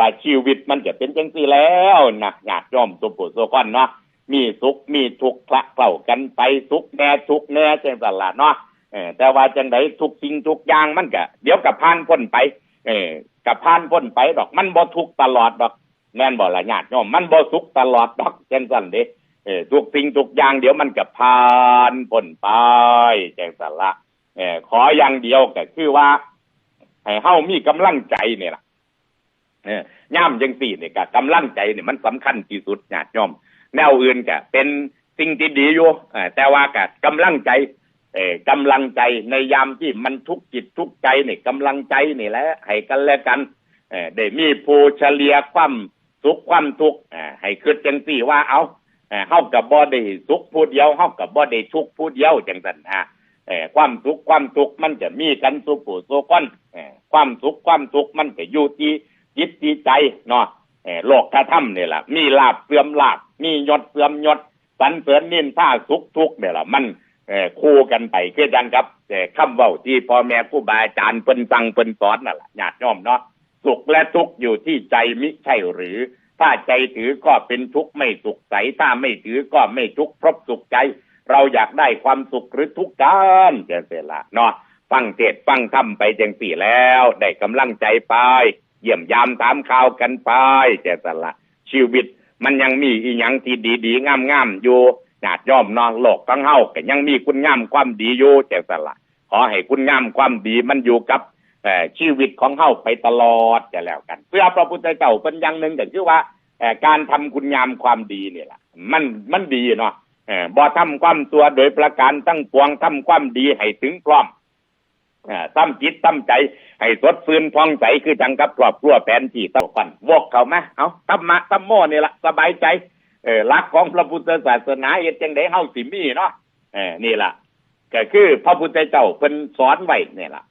ว่าชีวิตมันจะเป็นจังซี่แล้วนะญาติโยมสุปุสุคนเนาะมีสุขมีทุกข์คละเข้ากันไปสุขแน่ทุกข์แน่จังซั่นล่ะเนาะเออแต่ว่าจังไดทุกสิ่งทุกอย่างมันก็เดี๋ยวก็ผ่านพ้นไป เออก็ผ่านพ้นไปดอก มันบ่ทุกตลอดดอกแม่นบ่ละญาติโยมมันบ่สุขตลอดดอกจังซั่นเด้เออทุกสิ่งทุกอย่างเดี๋ยวมันก็ผ่านพ้นไปจังซั่นละเออขออย่างเดียวก็คือว่าให้เฮามีกำลังใจเนี่ยล่ะ เออย่ามจังสี่เนี่ยก็กำลังใจเนี่ยมันสำคัญที่สุดญาติโยมแนวอื่นก็เป็นสิ่งที่ดีอยู่แต่ว่าก็กำลังใจเอ่กำลังใจในยามที่มันทุกจิตทุกใจเนี่ยกำลังใจนี่แหละให้กันและกันเอ่ได้มีผู้เฉลียความสุขความทุกข์ให้คิดจังสี่ว่าเอาเอเฮากับบ่ได้สุขผู้เดียวเฮากับบ่ได้ทุกข์ผู้เดียวจังซั่นฮะเออความสุขความทุกข์มันจะมีกันสู่ผู้สู่คนเอความสุขความทุกข์มันก็อยู่ที่ จิตที่ใจเนาะโลกธรรมนี่แหละมีลาภเสื่อมลาภมียศเสื่อมยศสรรเสริญนินท่าสุขทุกเนี่ยแหละมันคู่กันไปคือจังครับเอ่คำเว้าที่พ่อแม่ครูบาอาจารย์เพิ่นสั่งเพิ่นสอนนั่นแหละญาติโยมเนาะสุขและทุกข์อยู่ที่ใจมิใช่หรือ ถ้าใจถือก็เป็นทุกข์ไม่สุขใสถ้าไม่ถือก็ไม่ทุกข์เพราะสุขใจ เราอยากได้ความสุขหรือทุกข์กันจะเสละเนาะฟังเทศฟังธรรมไปจังสี่แล้ว ได้กำลังใจไป เยี่ยมยามถามข่าวกันไปจะเสละชีวิตมันยังมีอีหยังที่ดีๆงามๆอยู่ญาติย่อมนองโลกทั้งเฮาก็ยังมีคุณงามความดีอยู่แต่สละขอให้คุณงามความดีมันอยู่กับเอ่ชีวิตของเฮาไปตลอดจะแล้วกัน เพื่อพระพุทธเจ้าเป็นอย่างหนึ่งก็คือว่าเอ่การทำคุณงามความดีเนี่แหละมันมันดีเนาะบ่ทำความตัวโดยประการตั้งปวงทำความดีให้ถึงพร้อม ตั้มจิตตั้มใจ ให้สดฟื้นพองใสคือจังกับครอบครัวแผนที่ต้องกันวกเขามาเอาธรรมมะธรรมโม่นี่ละสบายใจเออหลักของพระพุทธศาสนาเฮ็ดจังได๋เฮาสิมีเนาะเออนี่ล่ะก็คือพระพุทธเจ้าเพิ่นสอนไว้นี่ล่ะ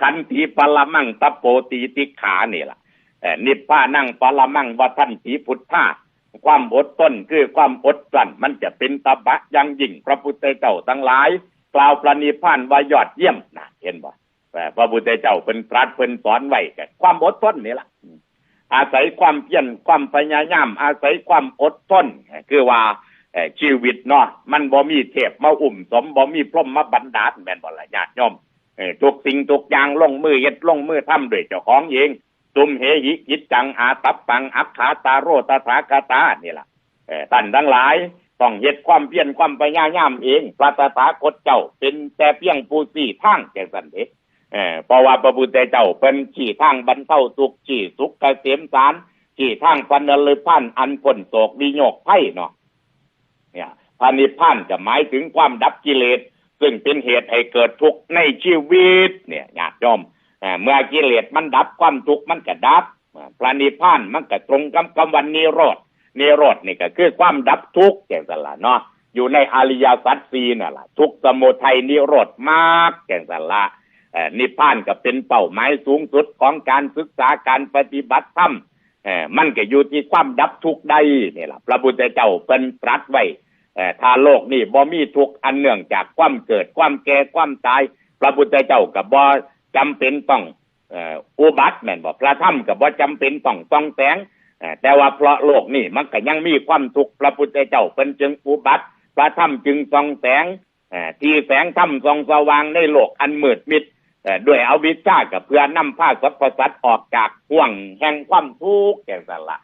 ขันธิปรมังตะโปตีติขานี่ล่ะเออนิพพานังปรมังวัฏันติพุทธาความอดทนคือความอดกลั้นมันจะเป็นตบะยังยิ่งพระพุทธเจ้าทั้งหลาย กล่าวประนิพพานว่ายอดเยี่ยมนะเห็นบ่เออพระพุทธเจ้าเพิ่นตรัสเพิ่นสอนไว้ก็ความอดทนนี่ละอาศัยความเพียรความพยายาม อาศัยความอดทนคือว่าชีวิตเนาะมันบ่มีเทพมาอุ่มสมบ่มีพรหมมาบันดาลแม่นบ่ล่ะญาติโยมเอ่อทุกสิ่งทุกอย่างลงมือเฮ็ดลงมือทำด้วยเจ้าของเองตุมเหหิกิจจังอาตับปังอัคขาตาโรตถาคตานี่ล่ะเออท่านทั้งหลาย ต้องเฮ็ดความเพียรความพยายามเองพระตถาคตเจ้า เป็นแต่เพียงผู้สี่ทางแก่สันเดเออเพราะว่าพระพุทธเจ้าเป็นขี่ทางบรรเทาทุกข์ขี่สุขเกษมสารขี่ทางพันนลือพันอันพ้นโศกวิโยกไพ่เนาะเนี่ยพระนิพพานจะหมายถึงความดับกิเลส ซึ่งเป็นเหตุให้เกิดทุกข์ในชีวิต เนี่ยญาติโยมเเมื่อกิเลสมันดับความทุกข์มันก็ดับพระนิพพานมันก็ตรงกับคำวันนิโรธ นิโรธนี่ก็คือความดับทุกข์อย่างนั้นละเนาะอยู่ในอริยสัจสี่นั่นแหละทุกสมุทัยนิโรธมากอย่างนั้นละนิพพานก็เป็นเป้าหมายสูงสุดของการศึกษาการปฏิบัติธรรมมันก็อยู่ที่ความดับทุกข์ใดนี่ล่ะพระพุทธเจ้าเป็นตรัสไว้ถ้าโลกนี่บ่มีทุกข์อันเนื่องจากความเกิดความแก่ความตาย พระพุทธเจ้าก็บ่จำเป็นต้องอุบัติแม่นบ่พระธรรมก็บ่จำเป็นต้องต้องแสงเอ่อ แต่ว่าเพราะโลกนี่มันก็ยังมีความทุกข์พระพุทธเจ้าเป็นจึงอุบัติพระธรรมจึงส่องแสงที่แสงธรรมส่องสว่างในโลกอันมืดมิดด้วยเอาวิชากับเพื่อนำผ้าสัพพสัตว์ออกจากห่วงแห่งความทุกข์แก่สละ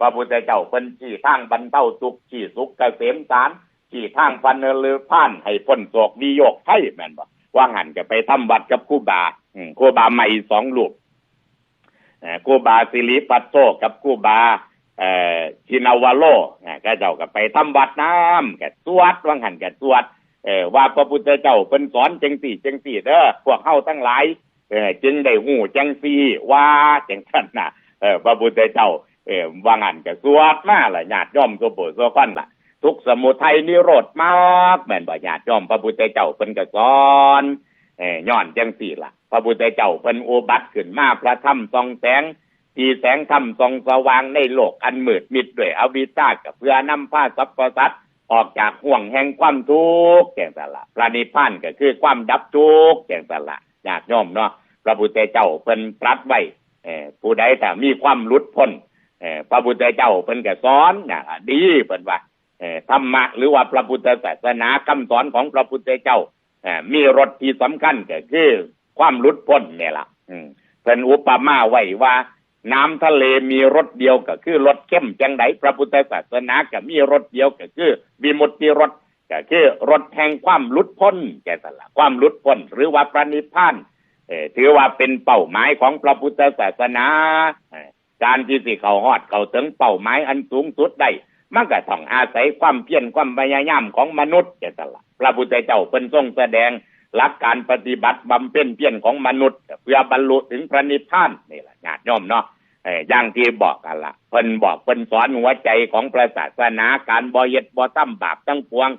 พระพุทธเจ้าเป็นชี้ทางบรรเทาทุกข์ชี้สุขเกษมสารชี้ทางพันเลือผ่าน ให้พ้นโศกวิโยกไทยแม่นบ่ว่าหันจะไปทำวัดกับครูบาครูบาใหม่สองรูป เอ่อครูบาสิริปัตโตกับครูบาชินาวาโลก็เจ้าก็ไปทำวัดน้ำก็สวดว่าหันก็สวดว่าพระพุทธเจ้าเป็นสอนจังสี่จังสี่เด้อพวกเฮาทั้งหลายเออจึงได้หูจังสี่ว่าจังซั่นน่ะพระพุทธเจ้าว่างั้นก็สวดมาละญาติโยมสุโปสุฟันล่ะ ทุกสมุทัยนิโรธมากแม่นบ่ญาติโยมพระพุทธเจ้าเพิ่นก็สอน ย้อนจังสี่ล่ะ พระพุทธเจ้าเพิ่นอุบัติขึ้นมาพระธรรมส่องแสงทีแสงธรรมส่องสว่างในโลกอันมืดมิดด้วยอวิชชากับเพื่อนำผ้าสัพพสัตว์ออกจากห่วงแห่งความทุกข์แก่งสละพระนิพพานก็คือความดับทุกข์แก่งสละญาติโยมเนาะพระพุทธเจ้าเพิ่นตรัสไว้ผู้ใดแต่มีความหลุดพ้นพระพุทธเจ้าเพิ่นก็สอนนะดีเพิ่นว่าธรรมะหรือว่าพระพุทธศาสนาคำสอนของพระพุทธเจ้า มีรสที่สำคัญก็คือความหลุดพ้นเนี่ยล่ะเพิ่นอุปมาไว้ว่า น้ำทะเลมีรสเดียวก็คือรสเข้มจังไดพระพุทธศาสนาก็มีรสเดียวก็คือวิมุตติรสก็คือรสแห่งความหลุดพ้นแก่สละความหลุดพ้นหรือว่าพระนิพพานเอถือว่าเป็นเป้าหมายของพระพุทธศาสนาการที่สิเขาฮอดเขาถึงเป้าหมายอันสูงสุดได้มันก็ต้องอาศัยความเพียรความพยายามของมนุษย์แก่สละ พระพุทธเจ้าเป็นทรงแสดงหลักการปฏิบัติบำเพ็ญเพียรของมนุษย์ เพื่อบรรลุถึงพระนิพพานนี่แหละญาติโยมเนาะอย่างที่บอกกันละเพิ่นบอกเพิ่นสอนหัวใจของพระศาสนาการบ่เฮ็ดบ่ทำบาปทั้งปวง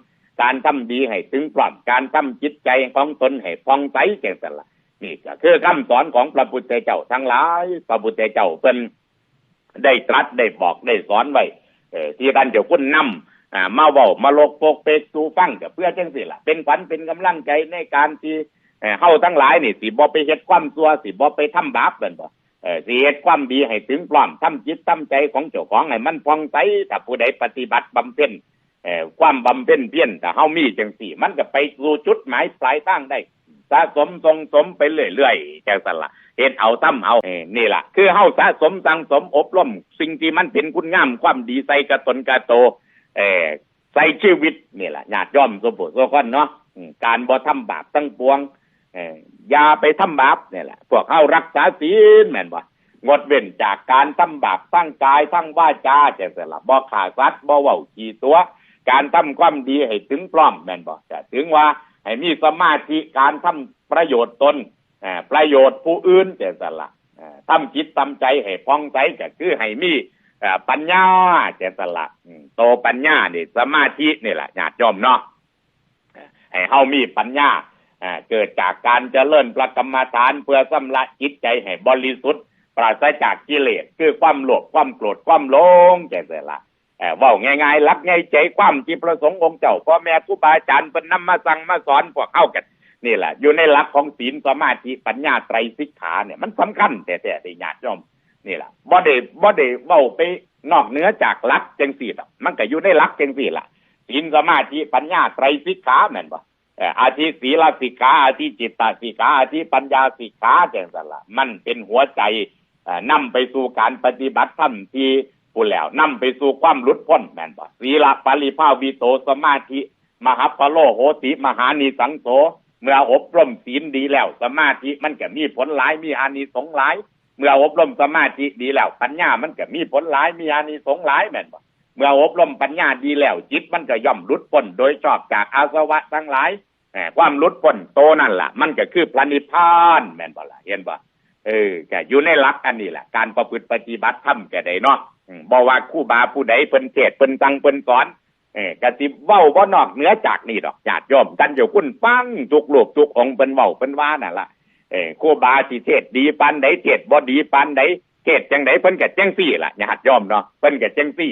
การทำดีให้ถึงพร้อมการทำจิตใจของตนให้ฟองใสแก่สละนี่ก็คือคำสอนของพระพุทธเจ้าทั้งหลาย พระพุทธเจ้าเพิ่นได้ตรัสได้บอกได้สอนไว้ที่ท่านเจ้าคุณนำ อ่ามาเว้ามาลกโปกเปกสู่ฟังก็เพื่อจังสิล่ะ เป็นขวัญเป็นกำลังใจในการที่เอ่อเฮาทั้งหลายนี่สิบ่ไปเฮ็ดความชั่วสิบ่ไปทำบาปนั่นบ่เออสิเฮ็ดความดีให้ถึงพร้อมทำจิตทำใจของเจ้าของให้มันผ่องใสถ้าผู้ใดปฏิบัติบำเพ็ญเอ่อความบำเพ็ญเพียรถ้าเฮามีจังสี่ มันก็ไปสู่จุดหมายปลายทางได้ สะสมทรงสมไปเรื่อยๆจังซั่นล่ะเฮ็ดเอาทํเอาเออนี่ล่ะ คือเฮาสะสมสังสมอบรมสิ่งที่มันเป็นคุณงามความดีใส่กระตนกระโต เออใส่ชีวิตนี่แหละญาติย่อมสมบูรณ์สมคนเนาะการบ่ทำบาปตั้งปวงเออย่าไปทำบาปนี่แหละพวกเข้ารักษาศีลแม่นบ่งดเว้นจากการทำบาปทั้งกายทั้งวาจาจังซี่ล่ะบ่ฆ่าสัตว์บ่เว้าขี้ตัว การทำความดีให้ถึงพร้อมแม่นบ่จะถึงว่าให้มีสมาธิการทำประโยชน์ตนประโยชน์ผู้อื่นจังซี่ล่ะทำจิตทำใจให้ผ่องใสก็คือให้มี ปัญญาเจตละโตปัญญาเนี่ยสมาธินี่แหละญาติโยมเนาะให้เฮามีปัญญาเกิดจากการเจริญประกรรมฐานเพื่อสำระจิตใจให้บริสุทธิ์ปราศจากกิเลสคือความโลภความโกรธความหลงใจเสยละเอ่อเว้าง่ายๆรักง่ายใจความที่ประสงค์องค์เจ้าพ่อแม่ครูบาอาจารย์เป็นนำมาสั่งมาสอนพวกเข้ากันนี่แหละ อยู่ในหลักของศีลสมาธิปัญญาไตรสิกขาเนี่ยมันสำคัญแต่แต่ญาติโยม นี่แหละบ่ได้บ่ได้เว้าไปนอกเหนือจากลักจังสี่ดอมันก็อยู่ในลักจังสี่ล่ะศีลสมาธิปัญญาไตรสิกขาแม่นบ่เอออาทิศีลสิกขาอาทิจิตตสิกขาอาทิปัญญาสิกขาจังซั่นล่ะมันเป็นหัวใจเอ่อนำไปสู่การปฏิบัติธรรมที่ผู้แล้วนำไปสู่ความหลุดพ้นแม่นบ่ศีลปริภาวิโตสมาธิ มหาปโลโหติมหานิสังโสเมื่ออบรมศีลดีแล้ว สมาธิมันก็มีผลหลายมีอานิสงส์หลาย เมื่ออบรมสมาธิดีแล้วปัญญามันก็มีผลหลายมีอานิสงส์หลายแม่นบ่เมื่ออบรมปัญญาดีแล้วจิตมันก็ย่อมหลุดพ้นโดยชอบจากอาสวะทั้งหลายแหมความหลุดพ้นโตนั่นล่ะ มันก็คือพระนิพพานแม่นบ่ล่ะเห็นบ่เออแกอยู่ในหลักอันนี้แหละการประพฤติปฏิบัติธรรมแกได้เนาะอืมบ่ว่าครูบาผู้ใดเพิ่นเทศเพิ่นสั่งเพิ่นสอนเออกะสิเว้าบ่นอกเหนือจากนี่ดอกญาติโยมกันอยู่คุณฟังทุกลูกทุกองค์เพิ่นเว้าเพิ่นว่านั่นล่ะ เออครูบาสิเทศดีปานใดเทศบ่ดีปานใดเทศจังไดเพิ่นก็จังซี่ล่ะญาติโยมเนาะเพิ่นก็จังซี่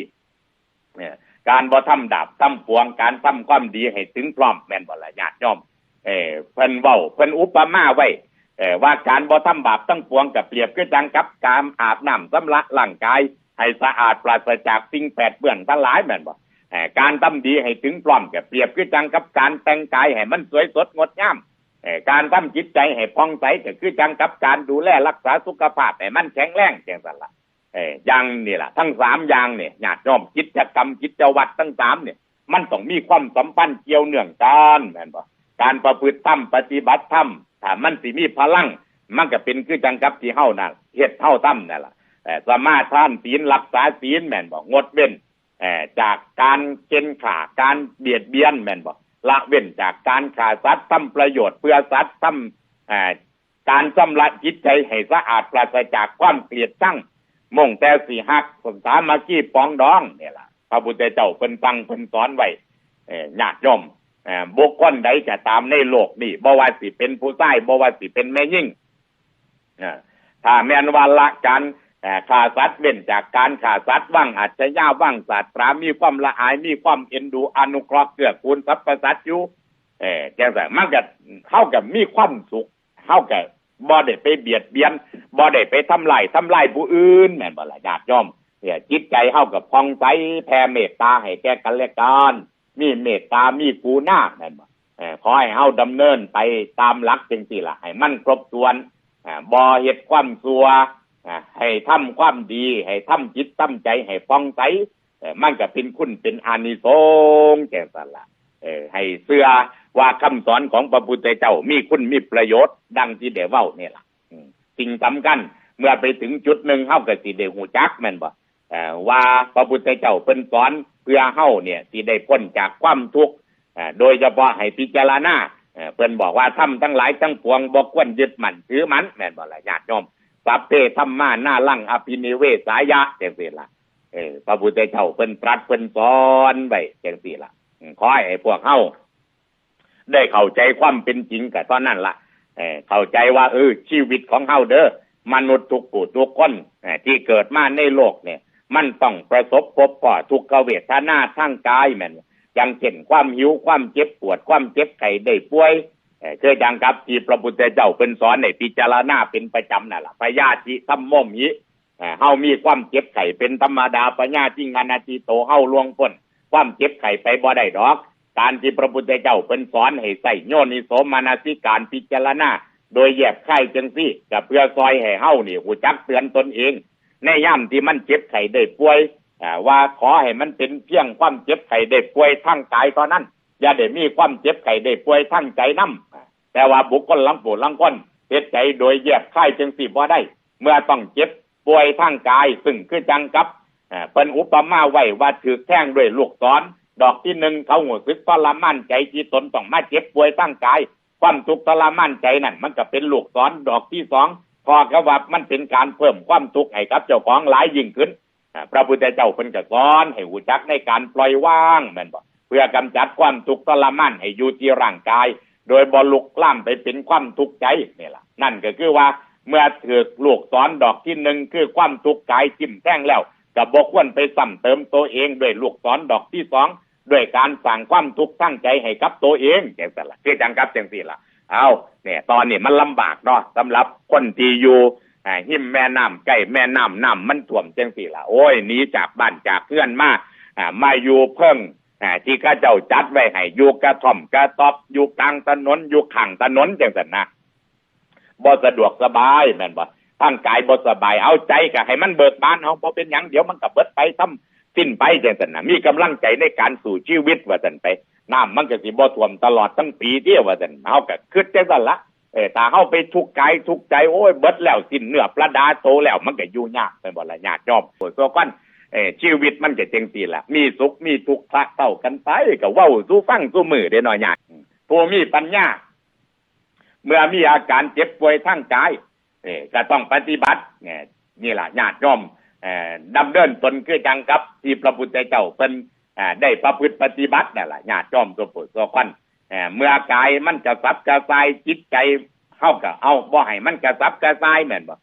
เนี่ยการบ่ทำดาบทำปวงการทำความดีให้ถึงพร้อมแม่นบ่ล่ะญาติโยมเออเพิ่นเว้าเพิ่นอุปมาไว้เออว่าการบ่ทำบาปทั้งปวงก็เปรียบคือจังกับการอาบน้ำสำระร่างกายให้สะอาดปราศจากสิ่งแปดเปื้อนทั้งหลายแม่นบ่เออการทำดีให้ถึงพร้อมก็เปรียบคือจังกับการแต่งกายให้มันสวยสดงดงาม การทำจิตใจให้ผ่องใสก็คือจังกับการดูแลรักษาสุขภาพให้มันแข็งแรงจังสันละเอออย่างนี่ล่ะทั้งสามอย่างเนี่ยญาติโยมกิจกรรมกิจวัตรทั้งสามเนี่ยมันต้องมีความสัมพันธ์เกี่ยวเนื่องกันแม่นบ่การประพฤติธรรมปฏิบัติธรรมถ้ามันสิมีพลัง มันก็เป็นคือจังกับที่เฮานั่นเฮ็ดเฮาทำนั่นล่ะเอ่อสมาทานศีลรักษาศีลแม่นบ่งดเว้นเอ่อจากการเกณฑ์ขาการเบียดเบียนแม่นบ่ ละเว้นจากการฆ่าสัตว์ทำประโยชน์เพื่อสัตว์ทำการชำระจิตใจให้สะอาดปราศจากความเกลียดชังมุ่งแต่สีหักสมสามัคคีปองดองเนี่ยล่ะพระพุทธเจ้าเพิ่นฟังเพิ่นสอนไว้เอ่อญาติโยมเอ่อบุคคลใดจะตามในโลกนี่บ่ว่าสิเป็นผู้ชายบ่ว่าสิเป็นแม่ยิ่งถ้าแม่นว่าละการ ฆ่าสัตว์เว้นจากการฆ่าสัตว์ว่างอัจฉริยะว่างศาสตรามีความละอายมีความเอ็นดูอนุเคราะห์เกื้อกูลสรรพสัตว์อยู่เออจังซั่นมันก็เฮากับมีความสุขเฮากับบ่ได้ไปเบียดเบียนบ่ได้ไปทำลายทำลายผู้อื่นแม่นบ่ล่ะญาติโยมเนี่ยจิตใจเฮากับพองใสแผ่เมตตาให้แก่กันและกันมีเมตตามีกูหน้าแม่นบ่เออขอให้เฮาดำเนินไปตามหลักจังซี่ล่ะให้มันครบถ้วนอ่าบ่เฮ็ดความชั่ว ให้ทำความดี ให้ทำจิตทำใจ ให้พองใสมันก็เป็นคุณเป็นอานิสงส์แก่สันละเอให้เสื้อว่าคำสอนของพระพุทธเจ้ามีคุณมีประโยชน์ ดังที่เดเว้าเนี่ยล่ะสิ่งสำคัญเมื่อไปถึงจุดหนึ่งเฮาก็สิได้หูจักแม่นบ่เอ่อว่าพระพุทธเจ้าเพิ่นสอนเพื่อเฮาเนี่ยสิได้พ้นจากความทุกข์โดยเฉพาะให้พิจารณาเพิ่นบอกว่าทำทั้งหลายทั้งปวงบ่ควรยึดมั่นถือมันแม่นบ่ล่ะญาติโยม สัพเพธรรมานาลังอภินิเวสายะจังซี่ล่ะเออพระพุทธเจ้าเพิ่นตรัสเพิ่นสอนไว้จังซี่ล่ะอืมขอให้พวกเฮาได้เข้าใจความเป็นจริงกับตอนนั้นละเออเข้าใจว่าเออชีวิตของเฮาเด้อมนุษย์ทุกผู้ทุกคนอที่เกิดมาในโลกเนี่ย มันต้องประสบพบพ่อทุกขเวทนาทางกายแม่นอย่างเช่นความหิวความเจ็บปวดความเจ็บไข้ได้ป่วย เคืออย่างกับที่พระพุทธเจ้าเป็นสอนในพิจารณาเป็นประจำนั่นล่ะพยาธิทัมโมมิเฮามีความเจ็บไข้เป็นธรรมดาปัญญาที่งานาทีโตเฮาลวงพ้นความเจ็บไข้ไปบ่ได้ดอก การที่พระพุทธเจ้าเป็นสอนให้ใส่โยนิโสมานาสิการพิจารณาโดยแยบไข้จังซี่ก็เพื่อซอยให้เฮานี่หูจักเตือนตนเอง ในย่ำที่มันเจ็บไข้ได้ป่วยว่าขอให้มันเป็นเพียงความเจ็บไข้ได้ป่วยทั้งกายเท่านั้น อย่าได้มีความเจ็บไข้ได้ป่วยทั้งใจนํแต่ว่าบุคคลลังปูลังคนเฮ็ดใจโดยแยบไข้จังซี่บ่ได้ เมื่อต้องเจ็บป่วยทั้งกาย ซึ่งคือจังกับเป็นอุปมาไว้ว่าถือแท่งด้วยลูกศรดอกที่หนึ่งเขาหัวซึกทรมานใจที่ตนต้องมาเจ็บป่วยตั้งกาย ความทุกข์ทรมานใจนั่นมันก็เป็นลูกศรดอกที่สองพอก็ว่ามันเป็นการเพิ่มความทุกข์ให้กับเจ้าของหลายยิ่งขึ้นพระพุทธเจ้าเพิ่นก็สอนให้หูจักในการปล่อยว่างแม่นบ่ เพื่อกำจัดความทุกข์ทรมานให้อยู่ที่ร่างกาย โดยบ่ลุกล่ามไปเป็นความทุกข์ใจนี่ล่ะนั่นก็คือว่าเมื่อถือลูกศรดอกที่หนึ่งคือความทุกข์กายจิ้มแท่งแล้วก็บอกวรไปซ้ำเติมตัวเองด้วยลูกศรดอกที่สองด้วยการสั่งความทุกข์ทั้งใจให้กับตัวเองจังสันละคือจังกับจังสี่ละเอาเนี่ยตอนนี้มันลำบากเนาะสำหรับคนที่อยู่หิมแม่น้ำใกล้แม่น้ำน้ำมันท่วมจังสี่ละโอ้ยหนีจากบ้านจากเพื่อนมาอ่ามาอยู่เพิ่ง อ่าที่ข้าเจ้าจัดไว้ให้อยู่กระท่อมกระต๊อบอยู่กลางถนนอยู่ข้างถนนจังสันนะบ่สะดวกสบายแม่นบ่ร่างกายบ่สบายเอาใจก็ให้มันเบิกบานเอาบ่เป็นหยังเดี๋ยวมันก็เบิดไปทำสิ้นไปจังซั่นนะมีกำลังใจในการสู่ชีวิตว่าซั่นไปน้ำมันก็สิบ่ท่วมตลอดทั้งปีเดียวว่าซั่นเฮาก็คิดจังซั่นละเออถ้าเฮาไปทุกข์กายทุกข์ใจโอ้ยเบิดแล้วสิ้นเนื้อประดาโตแล้วมันก็อยู่ยากไปบ่ล่ะญาติโยมโอ้ยตัวก่อน เออชีวิตมันก็จังซี่ล่ะมีสุขมีทุกข์คละเต้ากันไปก็เว้าสู่ฟังสู่มือเด้หน้อยญาผู้มีปัญญา เมื่อมีอาการเจ็บป่วยทางกายเอ่อก็ต้องปฏิบัติเนี่ยนี่แหละญาติโยมเอ่อดำเนินตนคือจังกับที่พระพุทธเจ้าเป็นอ่าได้ประพฤติปฏิบัตินั่นแหละญาติโยมตัวผู้ตัวคนเอ่อเมื่อกายมันกระสับกระสายจิตใจเข้ากับเอาบ่ให้มันกระสับกระสายแม่นบ่เอ่อ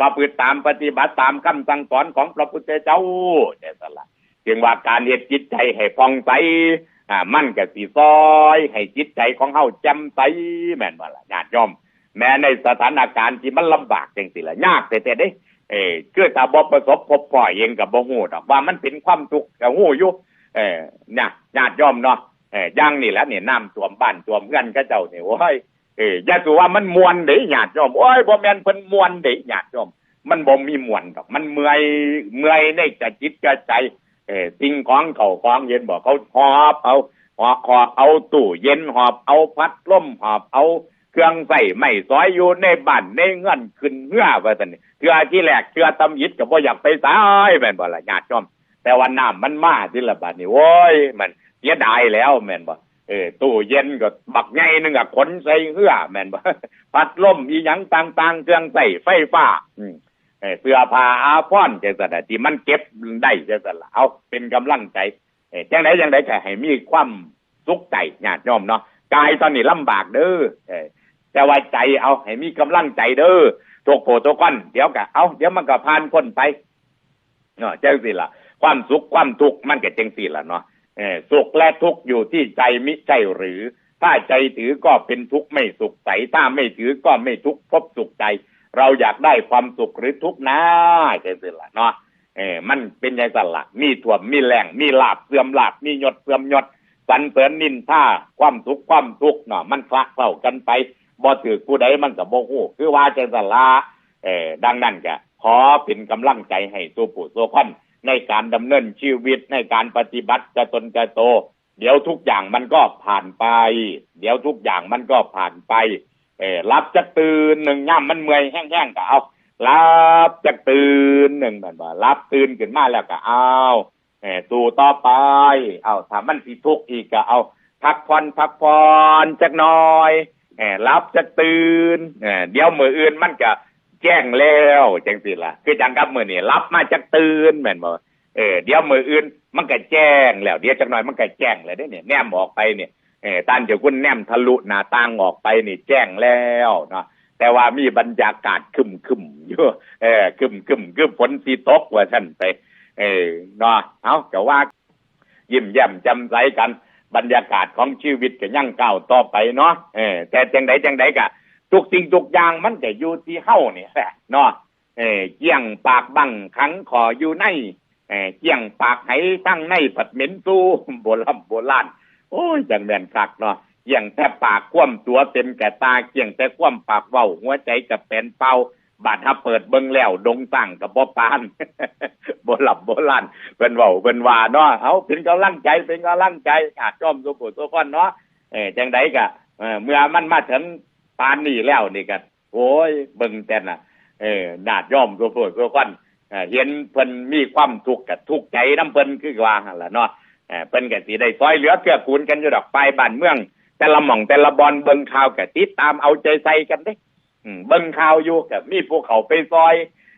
ประพฤติตามปฏิบัติตามคำสั่งสอนของพระพุทธเจ้าเจ้าละจึงว่าการเฮ็ดจิตใจให้ผ่องใสอ่ามันก็สิซอยให้จิตใจของเฮาแจ่มใสแม่นบ่ล่ะญาติโยมแม้ในสถานการณ์ที่มันลำบากจังสิละยากแต่แต่เด้ เออคือถ้าบ่ประสบพบพ่อเองกับบ่ฮู้ดอกว่ามันเป็นความทุกข์ก็ฮู้อยู่เออเนี่ยญาติโยมเนาะเออย่างนี่แหละเนี่ยน้ำท่วมบ้านท่วมเรือนเขาเจ้านี่โอ้ย เออยาสูว่ามันมวนเด้ญาติโยมโอ้ยบ่แม่นเพิ่นมวนเด้ญาติโยมมันบ่มีมวนดอกมันเมื่อยเมื่อยในจะจิตกะใจเออสิ่งของเขาของเย็นบอกเขาหอบเอาหอบหอบเอาตู้เย็นหอบเอาพัดลมหอบเอาเครื่องใส่ไม่ซอยอยู่ในบ้านในเงินขึ้นเหือว่าซั่นนี่เทื่อที่แรกเทื่อตำยิดก็บ่อยากไปซ้ายแม่นบ่ล่ะญาติโยมแต่ว่าน้ำมันมาที่ละบัดนี้โว้ยมันเสียดายแล้วแม่นบ่ เออตู้เย็นก็บักใหญ่หนึงอะขนใส่เหือแม่นบ่พัดลมอีหยังต่างๆ เครื่องใส่ไฟฟ้า อืมเสื้อผ้าอาภรณ์จังซั่นน่ะที่มันเก็บได้จังซั่นล่ะเอาเป็นกำลังใจเออจังไดจังไดก็ให้มีความสุขใจญาติโยมเนาะกายตอนนี้ลำบากเด้อเอแต่ว่าใจเอาให้มีกำลังใจเด้อทุกโผทุกคนเดี๋ยวก็เอาเดี๋ยวมันก็ผ่านพ้นไปเนาะจังสิล่ะความสุขความทุกข์มันก็จังสิล่ะเนาะ สุขและทุกข์อยู่ที่ใจมิใช่หรือ ถ้าใจถือก็เป็นทุกข์ไม่สุขใส ถ้าไม่ถือก็ไม่ทุกข์พบสุขใจ เราอยากได้ความสุขหรือทุกข์นะใช่สิละเนาะเออมันเป็นอย่างนั้นละมีถ่วมมีแรงมีลาบเสื่อมลาบมีหยศเสื่อมหยศสรรเสริญนินท่าความสุกข์ความทุกข์เนาะมันคละเข้ากันไปบ่ถือผู้ใดมันก็บ่ฮู้คือว่าจังซั่นละเออดังนั้นก็ขอเป็นกำลังใจให้สู่ผู้สู่คน ในการดำเนินชีวิตในการปฏิบัติกระตนกระโต เดี๋ยวทุกอย่างมันก็ผ่านไป เดี๋ยวทุกอย่างมันก็ผ่านไปเออรับจะตื่นหนึ่งย่ำมันเมื่อยแห้งๆก็เอารับจะตื่นหนึ่งแบบว่ารับตื่นขึ้นมาแล้วก็เอาเออสู่ต่อไป เอาถ้ามันสิทุกข์อีกก็เอาพักผ่อนพักผ่อนจักหน่อยเออรับจะตื่นเออเดี๋ยวมืออื่นมันก็ แจ้งแล้วจังสิล่ะคือจังกับมือนี่รับมาจากตื่นแม่นบ่เออเดี๋ยวมืออื่นมันก็แจ้งแล้วเดี๋ยวจักหน่อยมันก็แจ้งแล้วเนี่ยแนมออกไปเนี่ยเออท่านเดี๋ยวคุณแนมทะลุหน้าต่างออกไปนี่แจ้งแล้วเนาะแต่ว่ามีบรรยากาศคึมคึมอยู่เออคึมคึมคือฝนสีตกว่าท่านไป เออเนาะเอาแต่ว่า ยิ้มแย้มจำใสกัน บรรยากาศของชีวิตก็ยั่งก้าวต่อไปเนาะเออแต่จังใดจังใดกะ ทุกสิ่งทุกอย่างมันก็อยู่ที่เฮานี่แหละเนาะเออเกี่ยงปากบังขังขออยู่ในเออเกี่ยงปากให้ตั้งในผัดเหม็นตู้โบราณโบราณโอ้ยจังแม่นคักเนาะเกี่ยงแต่ปากคว่ำตัวเต็มแก่ตาเกี่ยงแต่คว่ำปากเว้าหัวใจกับเป็นเป่าบาดถ้าเปิดเบิ่งแล้วดงตั้งกับบ่ปานบ่หลับบ่ลั่นเพิ่นเว้าเพิ่นว่าเนาะเอาเป็นกำลังใจเป็นกำลังใจอาจจอมสุโขสุคนเนาะเออจังไดก็เมื่อมันมาถึง ปานนี้แล้วนี่ก็โอ้ยเบิ่งแต่น่ะ เออนาดย่อมสุโขสุคนเออเห็นเพิ่นมีความทุกข์ก็ทุกข์ใจนํเพิ่นคือว่าหั่นล่ะเนาะเพิ่นก็สิได้ซอยเหลือเกื้อกูลกันอยู่ดอกไปบ้านเมือง แต่ละหม่องแต่ละบอนเบิ่งข่าวก็ติดตามเอาใจใส่กันเด้เบิ่งข่าวอยู่ก็มีพวกเขาไปซอย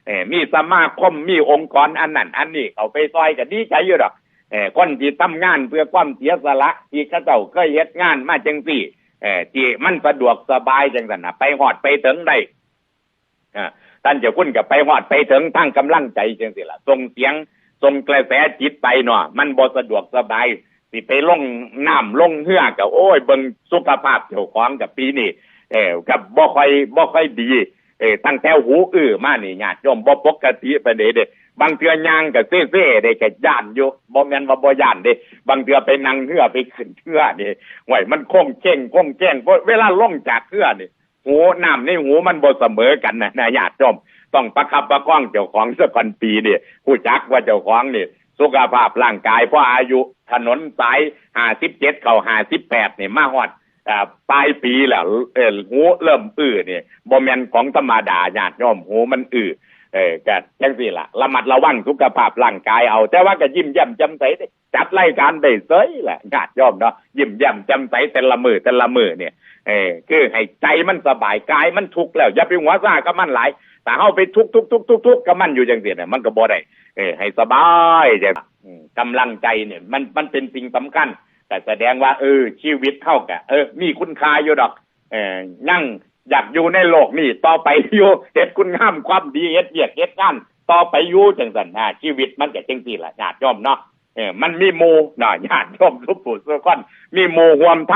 เอมีสมาคมมีองค์กรอันนั้นอันนี้เขาไปซอยก็ดีใจอยู่ดอกเออคนที่ทำงานเพื่อความเสียสละที่เขาเจ้าเคยเฮ็ดงานมาจังซี่ เออที่มันสะดวกสบายจังสันนะไปหอดไปถึงได้อ่าท่านเจ้าคุณกับไปหอดไปถึงทั้งกำลังใจจังซี่ล่ะส่งเสียงส่งกระแสจิตไปเนาะมันบ่สะดวกสบายสิไปลงน้ำลงเหือกับโอ้ยเบิ่งสุขภาพเจ้าของกับปีนี้เออกับบ่ค่อยบ่ค่อยดี เออตั้งแต่หูอื้อมานี่ญาติโยมบ่ปกติปานใดเด้บางเทื่อยางก็เซ่ๆเด้ก็ย่านอยู่บ่แม่นว่าบ่ย่านเด้บางเทื่อไปนั่งเหือไปขึ้นเหือนี่ห่วยมันคงเจ้งคงแจ้งเพราะเวลาลงจากเหือนี่หูน้ำในหูมันบ่เสมอกันนะนะญาติโยมต้องประคับประคองเจ้าของสักคนปีนี่ผู้จักว่าเจ้าของนี่สุขภาพร่างกายเพราะอายุถนนสายห้าสิบเจ็ดเข้าห้าสิบแปดนี่มาฮอด ปลายปีแล้วเออหูเริ่มอื้อนี่บ่แมนของธรรมดาญาติโยมหูมันอื้อเออก็จังซี่ละระมัดระวังสุขภาพร่างกายเอา แต่ว่าก็ยิ้มแย้มจ่มใสจัดรายการได้เสยแหละญาติโยมเนาะยิ้มแย้มจ่มใสแต่ละมือแต่ละมือเนี่ยเออคือให้ใจมันสบายกายมันทุกข์แล้วอย่าไปหัวซ่ากับมันหลายแต่เฮาไปทุกทุกทุกทุกทุกกับมันอยู่จังซี่เนี่ยมันก็บ่ได้เออให้สบายจ้ะกำลังใจเนี่ยมันมันเป็นสิ่งสำคัญ แต่แสดงว่าเออชีวิตเท่ากับเออ มีคุณค่าอยู่ดอก เออยั่งอยากอยู่ในโลกนี่ต่อไปอยู่เฮ็ดคุณงามความดีเฮ็ดเบียกเฮ็ดงานต่อไปอยู่จังสันนะชีวิตมันก็จังซี่ละญาติโยมเนาะเออมันมีโมู่เนาะญาติโยมทุกผู้ทุกคนมีโมู่ร่วมท